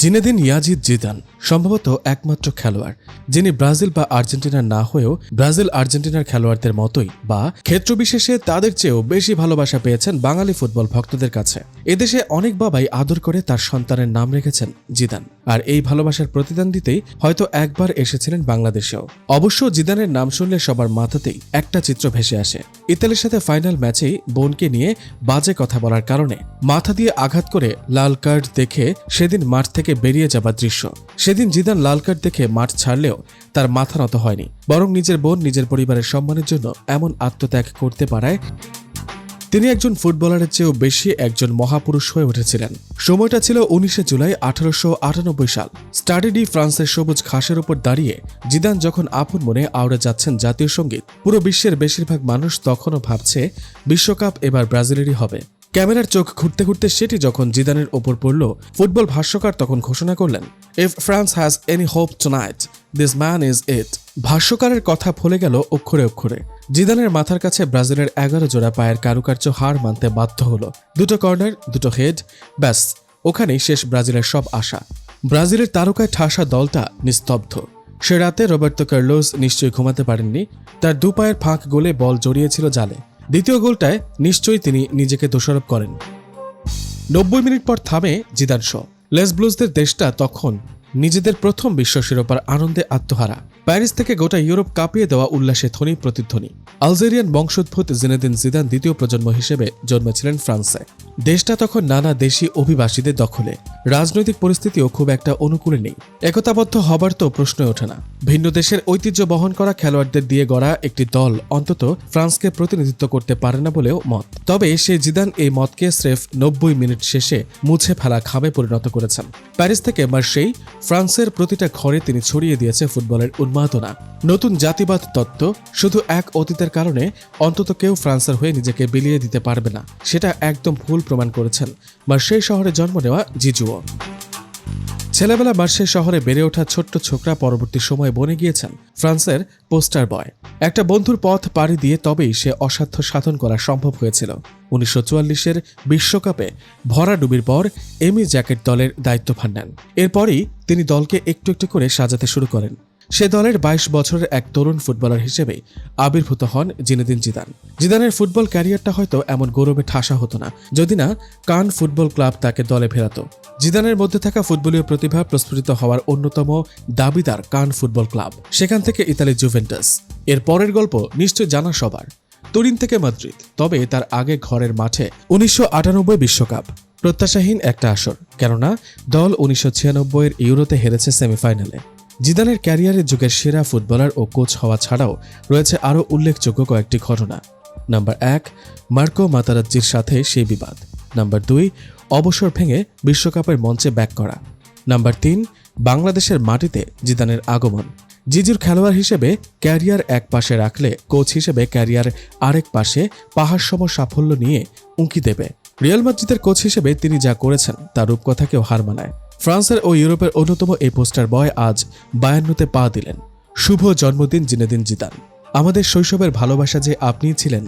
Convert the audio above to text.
Zinedine Yazid Zidane সম্ভবত একমাত্র খেলোয়াড়, যিনি ব্রাজিল বা আর্জেন্টিনার না হয়েও ব্রাজিল আর্জেন্টিনার খেলোয়াড়দের মতোই বা ক্ষেত্রবিশেষে তাদের চেয়েও বেশি ভালোবাসা পেয়েছেন বাঙালি ফুটবল ভক্তদের কাছে। এদেশে অনেক বাবাই আদর করে তার সন্তানের নাম রেখেছেন জিদান। আর এই ভালোবাসার প্রতিদান দিতেই হয়তো একবার এসেছিলেন বাংলাদেশেও। অবশ্য জিদানের নাম শুনলে সবার মাথাতেই একটা চিত্র ভেসে আসে। ইতালির সাথে ফাইনাল ম্যাচেই বোনকে নিয়ে বাজে কথা বলার কারণে মাথা দিয়ে আঘাত করে লাল কার্ড দেখে সেদিন মাঠ থেকে বেরিয়ে যাবার দৃশ্য। সেদিন জিদান লাল কার্ড দেখে মাঠ ছাড়লেও তার মাথা নত হয়নি। বরং নিজের বোন, নিজের পরিবারের সম্মানের জন্য এমন আত্মত্যাগ করতে পারায় তিনি একজন ফুটবলারের চেয়েও বেশি একজন মহাপুরুষ হয়ে উঠেছিলেন। সময়টা ছিল উনিশে জুলাই আঠারোশো আটানব্বই সাল। স্টাডি ডি ফ্রান্সের সবুজ ঘাসের উপর দাঁড়িয়ে জিদান যখন আপন মনে আওড়ে যাচ্ছেন জাতীয় সংগীত, পুরো বিশ্বের বেশিরভাগ মানুষ তখনও ভাবছে, বিশ্বকাপ এবার ব্রাজিলেরই হবে। ক্যামেরার চোখ ঘুরতে ঘুরতে সেটি যখন জিদানের ওপর পড়ল, ফুটবল ভাষ্যকার তখন ঘোষণা করলেন if France has any hope tonight this man is it ভাষ্যকারের কথা ফলে গেল অক্ষরে অক্ষরে। জিদানের মাথার কাছে ব্রাজিলের এগারো জোড়া পায়ের কারুকার্য হার মানতে বাধ্য হলো। দুটো কর্নার, দুটো হেড, ব্যাস, ওখানেই শেষ ব্রাজিলের সব আশা। ব্রাজিলের তারকায় ঠাসা দলটা নিস্তব্ধ। সে রাতে রবার্তো কার্লোস নিশ্চয়ই ঘুমাতে পারেননি, তার দু পায়ের ফাঁক গোলে বল জড়িয়েছিল জালে। দ্বিতীয় গোলটায় নিশ্চয়ই তিনি নিজেকে দোষারোপ করেন। নব্বই মিনিট পর থামে জিদান শ লেস ব্লুজদের দেশটা তখন নিজেদের প্রথম বিশ্ব শিরোপার আনন্দে আত্মহারা। প্যারিস থেকে গোটা ইউরোপ কাঁপিয়ে দেওয়া উল্লাসে ধ্বনি প্রতিধ্বনি। আলজেরিয়ান বংশোদ্ভূত জিনেদিন জিদান দ্বিতীয় প্রজন্ম হিসেবে জন্মেছিলেন ফ্রান্সে। দেশটা তখন নানা দেশি অভিবাসীদের দখলে। রাজনৈতিক পরিস্থিতিও খুব একটা অনুকূলে নেই। একতাবদ্ধ হবার তো প্রশ্নই ওঠে না। ভিন্ন দেশের ঐতিহ্য বহন করা খেলোয়াড়দের দিয়ে গড়া একটি দল অন্তত ফ্রান্সকে প্রতিনিধিত্ব করতে পারে না বলেও মত। তবে সে জিদান এই মতকে স্রেফ নব্বই মিনিট শেষে মুছে ফেলা খামে পরিণত করেছেন। প্যারিস থেকে মার্সেই ফ্রান্সের প্রতিটা ঘরে তিনি ছড়িয়ে দিয়েছে ফুটবলের উন্মাদনা। নতুন জাতিবাদ তত্ত্ব শুধু এক অতীতের কারণে অন্তত কেউ ফ্রান্সের হয়ে নিজেকে বিলিয়ে দিতে পারবে না। সেটা একদম ভুল প্রমাণ করেছেন বা সেই শহরে জন্ম নেওয়া জিজুও। ছেলেবেলা মার্সে শহরে বেড়ে ওঠা ছোট্ট ছোকরা পরবর্তী সময়ে বনে গিয়েছেন ফ্রান্সের পোস্টার বয়। একটা বন্ধুর পথ পাড়ি দিয়ে তবেই সে অসাধ্য সাধন করা সম্ভব হয়েছিল। উনিশশো চুয়াল্লিশের বিশ্বকাপে ভরাডুবির পর এমি জ্যাকেট দলের দায়িত্ব ভার নেন। এরপরই তিনি দলকে একটু একটু করে সাজাতে শুরু করেন। সে দলের ২২ বছরের এক তরুণ ফুটবলার হিসেবে আবির্ভূত হন জিনেদিন জিদান। জিদানের ফুটবল ক্যারিয়ারটা হয়তো এমন গৌরবে ঠাসা হতো না, যদি না কান ফুটবল ক্লাব তাকে দলে ফেরাতো। জিদানের মধ্যে থাকা ফুটবলীয় প্রতিভা প্রস্ফুটিত হওয়ার অন্যতম দাবিদার কান ফুটবল ক্লাব, সেখান থেকে ইতালি জুভেন্টাস। এর পরের গল্প নিশ্চয় জানা সবার। তুরিন থেকে মাদ্রিদ, তবে তার আগে ঘরের মাঠে উনিশশো বিশ্বকাপ, প্রত্যাশাহীন একটা আসর, কেননা দল উনিশশো ছিয়ানব্বইয়ের ইউরোতে হেরেছে সেমিফাইনালে। জিদানের ক্যারিয়ারের যুগের সেরা ফুটবলার ও কোচ হওয়া ছাড়াও রয়েছে আরও উল্লেখযোগ্য কয়েকটি ঘটনা। নাম্বার এক, মার্কো মাতারাজ্জির সাথে সেই বিবাদ। নাম্বার দুই, অবসর ভেঙে বিশ্বকাপের মঞ্চে ব্যাক করা। নাম্বার তিন, বাংলাদেশের মাটিতে জিদানের আগমন। জিজুর খেলোয়াড় হিসেবে ক্যারিয়ার এক পাশে রাখলে কোচ হিসেবে ক্যারিয়ার আরেক পাশে পাহাড়সম সাফল্য নিয়ে উঁকি দেবে। রিয়াল মাদ্রিদের কোচ হিসেবে তিনি যা করেছেন তার রূপকথাকেও হার মানায়। ফ্রান্সের ও ইউরোপের অন্যতম এই পোস্টার বয় আজ বায়ান্নতে পা দিলেন। শুভ জন্মদিন, জিনেদিন জিতান আমাদের শৈশবের ভালোবাসা যে আপনি ছিলেন